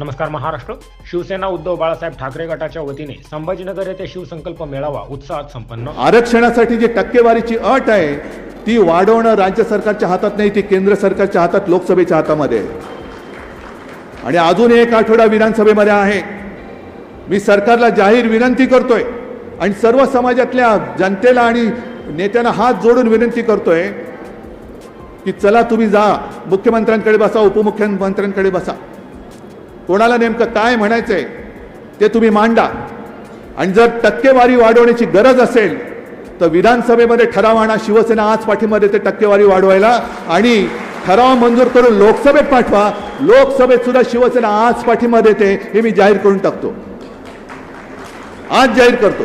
नमस्कार महाराष्ट्र. शिवसेना उद्धव बाळासाहेब ठाकरे गटाच्या वतीने संभाजीनगर येथे शिवसंकल्प मेळावा उत्साहात संपन्न. आरक्षणासाठी जी टक्केवारीची अट आहे ती वाढवणं राज्य सरकारच्या हातात नाही ती केंद्र सरकारच्या हातात लोकसभेच्या हातामध्ये. आणि अजून एक आठवडा विधानसभेमध्ये आहे. मी सरकारला जाहीर विनंती करतोय आणि सर्व समाजातल्या जनतेला आणि नेत्यांना हात जोडून विनंती करतोय की चला तुम्ही जा मुख्यमंत्र्यांकडे बसा उपमुख्यमंत्र्यांकडे बसा. कोणाला नेमकं काय म्हणायचंय ते तुम्ही मांडा. आणि जर टक्केवारी वाढवण्याची गरज असेल तर विधानसभेमध्ये ठराव आणा शिवसेना आज पाठीमध्ये येते टक्केवारी वाढवायला. आणि ठराव मंजूर करून लोकसभेत पाठवा. लोकसभेत सुद्धा शिवसेना आज पाठिंबा देते हे मी जाहीर करून टाकतो. आज जाहीर करतो.